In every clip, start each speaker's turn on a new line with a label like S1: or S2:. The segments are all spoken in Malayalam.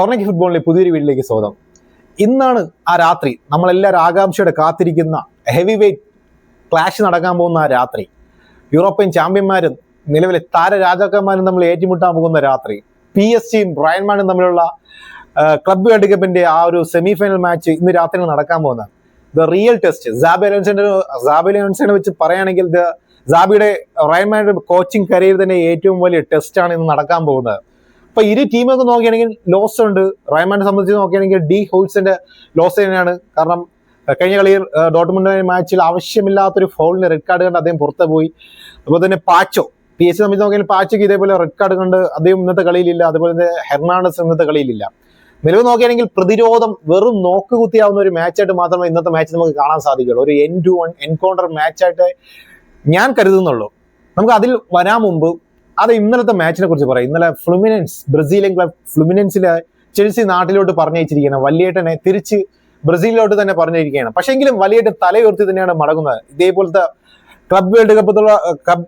S1: ടോർണയ്ക്ക് ഫുട്ബോളിലെ പുതിയൊരു വീട്ടിലേക്ക് സ്വാഗതം. ഇന്നാണ് ആ രാത്രി. നമ്മളെല്ലാവരും ആകാംക്ഷയോടെ കാത്തിരിക്കുന്ന ഹെവി വെയ്റ്റ് ക്ലാഷ് നടക്കാൻ പോകുന്ന ആ രാത്രി. യൂറോപ്യൻ ചാമ്പ്യന്മാരും നിലവിലെ താര രാജാക്കന്മാരും തമ്മിൽ ഏറ്റുമുട്ടാൻ പോകുന്ന രാത്രി. പി എസ് സിയും ബ്രയൻമാനും തമ്മിലുള്ള ക്ലബ് വേൾഡ് കപ്പിന്റെ ആ ഒരു സെമി ഫൈനൽ മാച്ച് ഇന്ന് രാത്രി നടക്കാൻ പോകുന്നത്. ദ റിയൽ ടെസ്റ്റ് സാബി അലോൻസിന്റെ സാബി വെച്ച് പറയുകയാണെങ്കിൽ ദ സാബിയുടെ റയൻമാന്റെ കോച്ചിങ് കരിയർ തന്നെ ഏറ്റവും വലിയ ടെസ്റ്റാണ് ഇന്ന് നടക്കാൻ പോകുന്നത്. അപ്പൊ ഇരു ടീമൊക്കെ നോക്കുകയാണെങ്കിൽ ലോസ് ഉണ്ട്. റയമാനെ സംബന്ധിച്ച് നോക്കുകയാണെങ്കിൽ ഡി ഹോൾസിന്റെ ലോസ് തന്നെയാണ്. കാരണം കഴിഞ്ഞ കളിയിൽ ഡോട്ട്മുണ്ട് മാച്ചിൽ ആവശ്യമില്ലാത്തൊരു ഫോളിന് റെഡ് കാർഡ് കണ്ട് അദ്ദേഹം പുറത്തു പോയി. അതുപോലെ തന്നെ പാച്ചോ. പി എസ് സി സംബന്ധിച്ച് നോക്കിയാൽ പാച്ചോക്ക് ഇതേപോലെ റെഡ് കാർഡ് കണ്ട് അദ്ദേഹം ഇന്നത്തെ കളിയിലില്ല. അതുപോലെ തന്നെ ഹെർണാണ്ടസ് ഇന്നത്തെ കളിയിലില്ല. നിലവിൽ നോക്കുകയാണെങ്കിൽ പ്രതിരോധം വെറും നോക്കുകുത്തിയാവുന്ന ഒരു മാച്ചായിട്ട് മാത്രമേ ഇന്നത്തെ മാച്ച് നമുക്ക് കാണാൻ സാധിക്കുള്ളൂ. ഒരു എൻ ടു വൺ എൻകൗണ്ടർ മാച്ചായിട്ട് ഞാൻ കരുതുന്നുള്ളൂ. നമുക്ക് അതിൽ വരാൻ മുമ്പ് അത് ഇന്നലത്തെ മാച്ചിനെ കുറിച്ച് പറയാം. ഇന്നലെ ഫ്ലുമിനൻസ് ബ്രസീലിയൻ ക്ലബ് ഫ്ലുമിനൻസിലെ ചെൽസി നാട്ടിലോട്ട് പറഞ്ഞയച്ചിരിക്കുകയാണ്. വലിയേട്ടനെ തിരിച്ച് ബ്രസീലിലോട്ട് തന്നെ പറഞ്ഞിരിക്കുകയാണ് പക്ഷേ എങ്കിലും വലിയേട്ടൻ തലയുയർത്തി തന്നെയാണ് മടങ്ങുന്നത്. ഇതേപോലത്തെ club world cup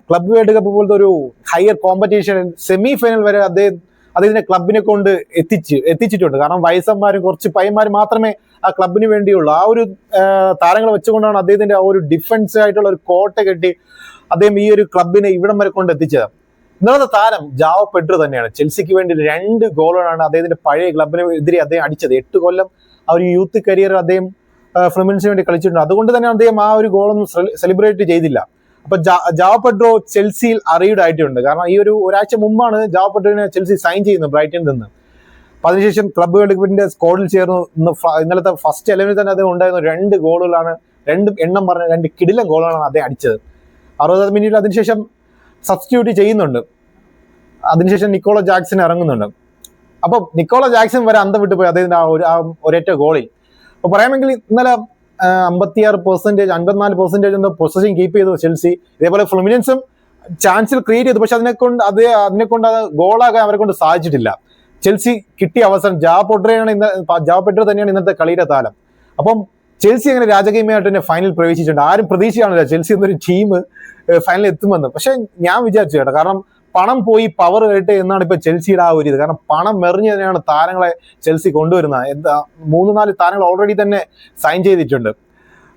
S1: club world cup പോലത്തെ ഒരു ഹയർ കോമ്പറ്റീഷൻ സെമി ഫൈനൽ വരെ അദ്ദേഹം അദ്ദേഹത്തിന്റെ ക്ലബിനെ കൊണ്ട് എത്തിച്ച് എത്തിച്ചിട്ടുണ്ട്. കാരണം വയസ്സന്മാരും കുറച്ച് പയ്യന്മാരും മാത്രമേ ആ ക്ലബിന് വേണ്ടിയുള്ളൂ. ആ ഒരു താരങ്ങളെ വെച്ചുകൊണ്ടാണ് അദ്ദേഹത്തിന്റെ ആ ഒരു ഡിഫൻസ് ആയിട്ടുള്ള ഒരു കോട്ട കെട്ടി അദ്ദേഹം ഈ ഒരു ക്ലബിനെ ഇവിടം വരെ കൊണ്ട് എത്തിച്ചത്. ഇന്നലത്തെ താരം ജാവോ പെഡ്രു തന്നെയാണ്. ചെൽസിക്ക് വേണ്ടി രണ്ട് ഗോളുകളാണ് അദ്ദേഹത്തിന്റെ പഴയ ക്ലബിന് എതിരെ അദ്ദേഹം അടിച്ചത്. എട്ട് കൊല്ലം ആ ഒരു യൂത്ത് കരിയർ അദ്ദേഹം ഫ്ലുമിൻസിന് വേണ്ടി കളിച്ചിട്ടുണ്ട്. അതുകൊണ്ട് തന്നെ അദ്ദേഹം ആ ഒരു ഗോളൊന്നും സെലിബ്രേറ്റ് ചെയ്തില്ല. അപ്പൊ ജാവോ പെഡ്രോ ചെൽസിയിൽ അറിയുടെ ആയിട്ടുണ്ട്. കാരണം ഈ ഒരു ഒരാഴ്ച മുമ്പാണ് ജാവോ പെഡ്രോനെ ചെൽസി സൈൻ ചെയ്യുന്നത് ബ്രൈറ്റനിൽ നിന്ന്. അപ്പൊ അതിനുശേഷം ക്ലബ് വേൾഡ് കപ്പിന്റെ സ്കോഡിൽ ചേർന്നു. ഇന്ന് ഇന്നലത്തെ ഫസ്റ്റ് ഇലവനിൽ തന്നെ അദ്ദേഹം ഉണ്ടായിരുന്ന രണ്ട് ഗോളുകളാണ് രണ്ട് എണ്ണം പറഞ്ഞ രണ്ട് കിടിലം ഗോളുകളാണ് അദ്ദേഹം അടിച്ചത്. അറുപത് മിനിറ്റിൽ അതിനുശേഷം സബ്സ്റ്റിറ്റ്യൂട്ട് ചെയ്യുന്നുണ്ട്. അതിനുശേഷം നിക്കോളോ ജാക്സൺ ഇറങ്ങുന്നുണ്ട്. അപ്പം നിക്കോളോ ജാക്സൺ വരെ അന്തം വിട്ടു പോയി അദ്ദേഹത്തിന്റെ ആ ഒരു ആ ഒരേറ്റ ഗോളിൽ. അപ്പൊ പറയാമെങ്കിൽ ഇന്നലെ അമ്പത്തിയാറ് പെർസെന്റേജ് അൻപത്തിനാല് പെർസെന്റേജ് എന്തോ പൊസിഷൻ കീപ്പ് ചെയ്തു ചെൽസി. ഇതേപോലെ ഫ്ലുമിനൻസും ചാൻസിൽ ക്രിയേറ്റ് ചെയ്തു. പക്ഷെ അതിനെ കൊണ്ട് അത് അതിനെ കൊണ്ട് അത് ഗോളാകാൻ അവരെ കൊണ്ട് സാധിച്ചിട്ടില്ല. ചെൽസി കിട്ടിയ അവസരം ജാ പൊട്രയാണ് ഇന്ന് ജാ പൊട്ര തന്നെയാണ് ഇന്നത്തെ കളിയുടെ താലം അപ്പം ചെൽസി അങ്ങനെ രാജകീയമായിട്ട് തന്നെ ഫൈനൽ പ്രവേശിച്ചിട്ടുണ്ട്. ആരും പ്രതീക്ഷയാണില്ല ചെൽസി എന്നൊരു ടീം ഫൈനലിൽ എത്തുമെന്ന്. പക്ഷെ ഞാൻ വിചാരിച്ചു കേട്ടോ കാരണം പണം പോയി പവർ കേട്ട് എന്നാണ് ഇപ്പൊ ചെൽസിയുടെ ആ ഒരു ഇത്. കാരണം പണം മെറിഞ്ഞ് തന്നെയാണ് താരങ്ങളെ ചെൽസി കൊണ്ടുവരുന്നത്. എന്താ മൂന്ന് നാല് താരങ്ങൾ ഓൾറെഡി തന്നെ സൈൻ ചെയ്തിട്ടുണ്ട്.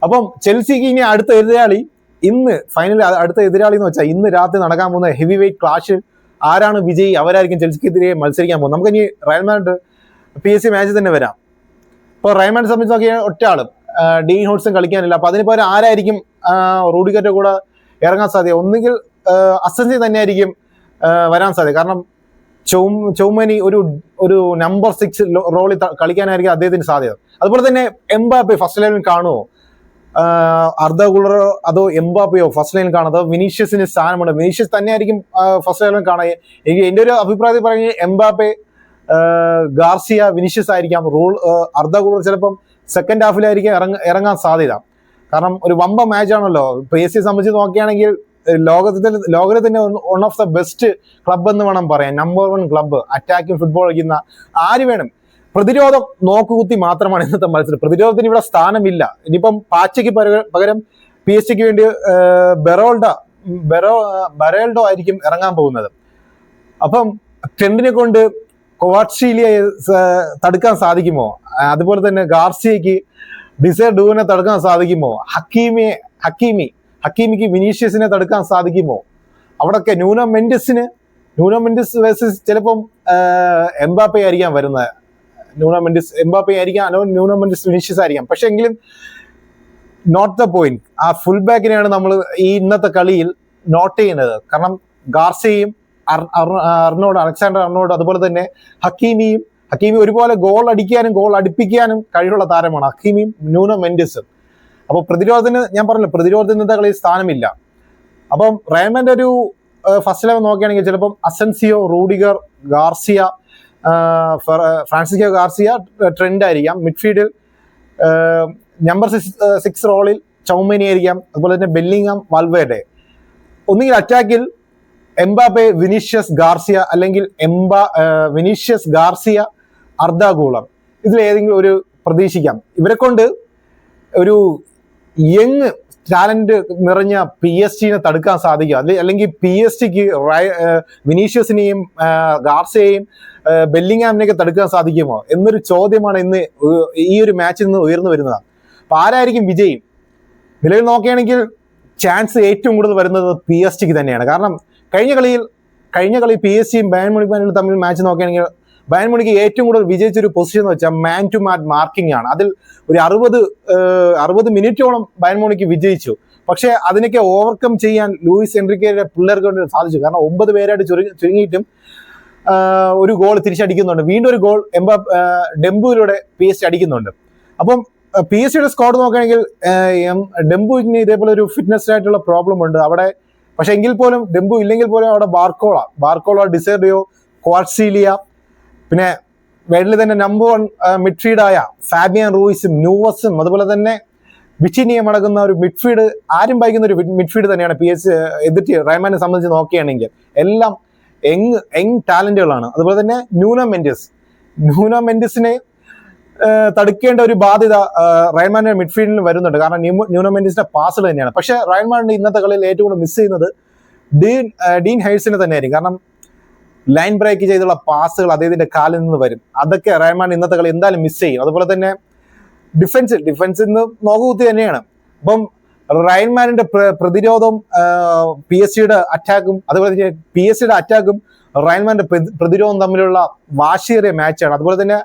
S1: അപ്പം ചെൽസിക്ക് ഇനി അടുത്ത എതിരാളി ഇന്ന് ഫൈനൽ അടുത്ത എതിരാളി എന്ന് വെച്ചാൽ ഇന്ന് രാത്രി നടക്കാൻ പോകുന്ന ഹെവി വെയിറ്റ് ക്ലാഷ് ആരാണ് വിജയി? അവരായിരിക്കും ചെൽസിക്കെതിരെ മത്സരിക്കാൻ പോകുന്നത്. നമുക്ക് ഇനി Real Madrid P S C match തന്നെ വരാം. ഇപ്പോൾ റയൽമാൻഡ് സംബന്ധിച്ച് നോക്കിയാൽ ഒറ്റ ആളും ഡീൻ ഹോട്ട്സും കളിക്കാനില്ല. അപ്പൊ അതിന് പകരം ആരായിരിക്കും റൂഡിഗറിന്റെ കൂടെ ഇറങ്ങാൻ സാധ്യത? ഒന്നുകിൽ അസൻസി തന്നെയായിരിക്കും വരാൻ സാധ്യത. കാരണം ചൗ ചൗമനി ഒരു ഒരു നമ്പർ സിക്സ് റോളിൽ കളിക്കാനായിരിക്കും അദ്ദേഹത്തിന് സാധ്യത. അതുപോലെ തന്നെ എംബാപ്പെ ഫസ്റ്റ് ലൈനിൽ കാണുമോ അർദ്ധ ഗുളറോ അതോ എംബാപ്പയോ ഫസ്റ്റ് ലൈനിൽ കാണും? അതോ വിനീഷ്യസിന് സ്ഥാനമുണ്ട്? വിനീഷ്യസ് തന്നെയായിരിക്കും ഫസ്റ്റ് ലൈനിൽ കാണുക എനിക്ക് എന്റെ ഒരു അഭിപ്രായത്തിൽ പറഞ്ഞാൽ എംബാപ്പെ ഗാർസിയ വിനീഷ്യസ് ആയിരിക്കാം. റൂൾ അർദ്ധ ഗുളർ ചിലപ്പം സെക്കൻഡ് ഹാഫിലായിരിക്കും ഇറങ്ങ ഇറങ്ങാൻ സാധ്യത. കാരണം ഒരു വമ്പ മാച്ച് ആണല്ലോ. പി എസ് സി സംബന്ധിച്ച് നോക്കുകയാണെങ്കിൽ ലോകത്തിൽ ലോകത്തിൽ തന്നെ one of the best club എന്ന് വേണം പറയാൻ. Number one club attacking football കളിക്കുന്ന ആര് വേണം? പ്രതിരോധം നോക്കുകുത്തി മാത്രമാണ് ഇന്നത്തെ മത്സരം. പ്രതിരോധത്തിന് ഇവിടെ സ്ഥാനമില്ല. ഇനിയിപ്പം പാച്ചയ്ക്ക് പകരം- പി എസ് സിക്ക് വേണ്ടി ബെറോൾഡ ബെറോ ബെറോൾഡോ ആയിരിക്കും ഇറങ്ങാൻ പോകുന്നത്. അപ്പം ട്രെൻഡിനെ കൊണ്ട് സ- തടുക്കാൻ സാധിക്കുമോ? അതുപോലെ തന്നെ ഗാർസിയയ്ക്ക് ഡിസൈർ ഡൂവിനെ തടുക്കാൻ സാധിക്കുമോ? ഹക്കീമിയെ ഹക്കീമി ഹക്കീമിക്ക് വിനീഷ്യസിനെ തടുക്കാൻ സാധിക്കുമോ? അവിടൊക്കെ ന്യൂനോ മെൻഡിസിന് ന്യൂനോ മെൻഡിസ് വേഴ്സസ് ചിലപ്പം എംബാപ്പെ ആയിരിക്കാം വരുന്നത്. ന്യൂനോ മെൻഡിസ് എംബാപ്പെ ആയിരിക്കാം അല്ലോ ന്യൂനോ മെൻഡിസ് വിനീഷ്യസ് ആയിരിക്കാം. പക്ഷെ എങ്കിലും നോട്ട് ദ പോയിന്റ് ആ ഫുൾ ബാക്കിനെയാണ് നമ്മൾ ഈ ഇന്നത്തെ കളിയിൽ നോട്ട് ചെയ്യുന്നത്. കാരണം ഗാർസിയയും അർ- അർ- അർണോഡ് അലക്സാണ്ടർ അർണോഡ് അതുപോലെ തന്നെ ഹക്കീമിയും ഹക്കീമി ഒരുപോലെ ഗോൾ അടിക്കാനും ഗോൾ അടുപ്പിക്കാനും കഴിവുള്ള താരമാണ് ഹക്കീമിയും ന്യൂനോ മെൻഡിസും. അപ്പോൾ പ്രതിരോധത്തിന് ഞാൻ പറഞ്ഞല്ലോ കളിയിൽ സ്ഥാനമില്ല. അപ്പം റയൽമാന്റെ ഒരു ഫസ്റ്റ് ലെവൽ നോക്കുകയാണെങ്കിൽ ചിലപ്പം Asensio Rudiger Garcia Francisco Garcia Trent ആയിരിക്കാം മിഡ്ഫീൽഡിൽ നമ്പർ സിക്സ് സിക്സ് റോളിൽ ചൗമേനി ആയിരിക്കാം. അതുപോലെ തന്നെ ബെല്ലിങ്ങം വാൽവേഡെ. ഒന്നുകിൽ അറ്റാക്കിൽ എംബാപ്പെ വിനീഷ്യസ് ഗാർസിയ അല്ലെങ്കിൽ എംബാ വിനീഷ്യസ് ഗാർസിയ അർദ്ധ ഗൂളർ ഇതിൽ ഏതെങ്കിലും ഒരു പ്രതീക്ഷിക്കാം. ഇവരെ കൊണ്ട് ഒരു യങ് ടാലന്റ് നിറഞ്ഞ പി എസ് ടിനെ തടുക്കാൻ സാധിക്കും. അല്ലെ അല്ലെങ്കിൽ പി എസ് ടിക്ക് വിനീഷ്യസിനെയും ഗാർസയെയും ബെല്ലിങ്ങാമിനെയൊക്കെ തടുക്കാൻ സാധിക്കുമോ? എന്നൊരു ചോദ്യമാണ് ഇന്ന് ഈ ഒരു മാച്ചിൽ നിന്ന് ഉയർന്നു വരുന്നത് അപ്പൊ ആരായിരിക്കും വിജയി? നിലവിൽ നോക്കുകയാണെങ്കിൽ ചാൻസ് ഏറ്റവും കൂടുതൽ വരുന്നത് പി എസ് ടിക്ക് തന്നെയാണ്. കാരണം കഴിഞ്ഞ കളിയിൽ കഴിഞ്ഞ കളി പി എസ് സിയും ബാൻ മണിപ്പാനും തമ്മിൽ മാച്ച് നോക്കുകയാണെങ്കിൽ ബയൻ മുണിക്ക് ഏറ്റവും കൂടുതൽ വിജയിച്ച ഒരു പൊസിഷൻ എന്ന് വെച്ചാൽ മാൻ ടു മാൻ മാർക്കിംഗ് ആണ്. അതിൽ ഒരു അറുപത് അറുപത് മിനിറ്റോളം ബയൻ മുണിക്ക് വിജയിച്ചു. പക്ഷേ അതിനൊക്കെ ഓവർകം ചെയ്യാൻ ലൂയിസ് എൻട്രിക്കയുടെ പിള്ളേർക്ക് വേണ്ടി സാധിച്ചു. കാരണം ഒമ്പത് പേരായിട്ട് ചുരുങ്ങി ചുരുങ്ങിയിട്ടും ഒരു ഗോൾ തിരിച്ചടിക്കുന്നുണ്ട്. വീണ്ടും ഒരു ഗോൾ എംബ ഡെമ്പുവിലൂടെ പി എസ് അടിക്കുന്നുണ്ട്. അപ്പം പി എസ് സിയുടെ സ്കോഡ് നോക്കുകയാണെങ്കിൽ ഡെമ്പുവിന് ഇതേപോലെ ഒരു ഫിറ്റ്നസ് ആയിട്ടുള്ള പ്രോബ്ലം ഉണ്ട്. അവിടെ പക്ഷെ എങ്കിൽ പോലും ഡെമ്പു ഇല്ലെങ്കിൽ പോലും അവിടെ ബാർക്കോള ബാർക്കോള ഡിസേർഡിയോ ക്വാർസീലിയ പിന്നെ വേൾഡിൽ തന്നെ നമ്പർ വൺ മിഡ്ഫീൽഡായ ഫാബിയൻ റൂയിസും ന്യൂവസും അതുപോലെ തന്നെ വിച്ചിനിയം അടങ്ങുന്ന ഒരു മിഡ്ഫീൽഡ് ആരും ഭയക്കുന്ന ഒരു മിഡ്ഫീൽഡ് തന്നെയാണ് പി എസ് എതിർട്ട് റഹ്മാനെ സംബന്ധിച്ച് നോക്കുകയാണെങ്കിൽ എല്ലാം യങ് യങ് ടാലന്റുകളാണ്. അതുപോലെ തന്നെ ന്യൂനോ മെൻഡിസ്. ന്യൂനോ മെൻഡിസിനെ തടുക്കേണ്ട ഒരു ബാധ്യത റയൻമാന്റെ മിഡ്ഫീൽഡിൽ വരുന്നുണ്ട്. കാരണം ന്യൂ- ന്യൂനോ മെൻഡിസിന്റെ പാസുകൾ തന്നെയാണ്. പക്ഷേ റയൻമാന്റെ ഇന്നത്തെ കളിയിൽ ഏറ്റവും കൂടുതൽ മിസ് ചെയ്യുന്നത് ഡീൻ ഡീൻ ഹൈഡ്സിനെ തന്നെയായിരിക്കും. കാരണം ലൈൻ ബ്രേക്ക് ചെയ്തുള്ള പാസുകൾ അദ്ദേഹത്തിന്റെ കാലിൽ നിന്ന് വരും. അതൊക്കെ റഹ്മാൻ ഇന്നത്തെ കളി എന്തായാലും മിസ് ചെയ്യും. അതുപോലെ തന്നെ ഡിഫൻസ് ഡിഫൻസിൽ നിന്ന് നോക്കുകുത്തി തന്നെയാണ്. അപ്പം റൈൻമാനിന്റെ പ്രതിരോധം പ്രതിരോധവും പി എസ് സിയുടെ അറ്റാക്കും അതുപോലെ തന്നെ പി എസ് സിയുടെ അറ്റാക്കും റൈൻമാന്റെ പ്രതിരോധം തമ്മിലുള്ള വാശിയേറിയ മാച്ചാണ് അതുപോലെ തന്നെ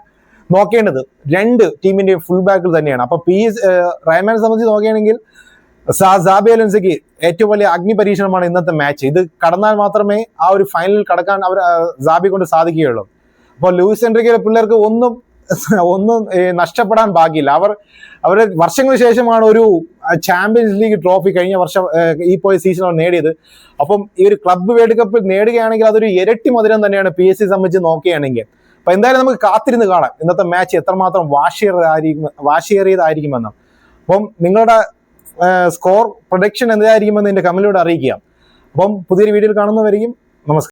S1: നോക്കേണ്ടത് രണ്ട് ടീമിന്റെയും ഫുൾ ബാക്കിൽ തന്നെയാണ്. അപ്പൊ പി എസ് റൈൻമാനെ സംബന്ധിച്ച് നോക്കുകയാണെങ്കിൽ സാബി അലൻസിക്ക് ഏറ്റവും വലിയ അഗ്നി പരീക്ഷണമാണ് ഇന്നത്തെ മാച്ച് ഇത് കടന്നാൽ മാത്രമേ ആ ഒരു ഫൈനലിൽ കടക്കാൻ അവർ സാബി കൊണ്ട് സാധിക്കുകയുള്ളൂ. അപ്പോൾ ലൂയിസ് എൻട്രിക്കയിലെ പിള്ളേർക്ക് ഒന്നും ഒന്നും നഷ്ടപ്പെടാൻ ബാക്കിയില്ല അവർ അവരുടെ വർഷങ്ങൾക്ക് ശേഷമാണ് ഒരു ചാമ്പ്യൻസ് ലീഗ് ട്രോഫി കഴിഞ്ഞ വർഷം ഈ പോയ സീസൺ അവർ നേടിയത്. അപ്പം ഈ ഒരു ക്ലബ്ബ് വേൾഡ് കപ്പ് നേടുകയാണെങ്കിൽ അതൊരു ഇരട്ടി മധുരം തന്നെയാണ് പി എസ് സി സംബന്ധിച്ച് നോക്കുകയാണെങ്കിൽ. അപ്പൊ എന്തായാലും നമുക്ക് കാത്തിരുന്ന് കാണാം ഇന്നത്തെ മാച്ച് എത്രമാത്രം വാശിയേറിയതായിരിക്കും വാശിയേറിയതായിരിക്കുമെന്ന്. അപ്പം നിങ്ങളുടെ സ്കോർ പ്രൊഡക്ഷൻ എന്തായിരിക്കുമെന്ന് എന്റെ കമ്മിലൂടെ അറിയിക്കുക. അപ്പം പുതിയൊരു വീഡിയോയിൽ കാണുന്നവരെയും നമസ്കാരം.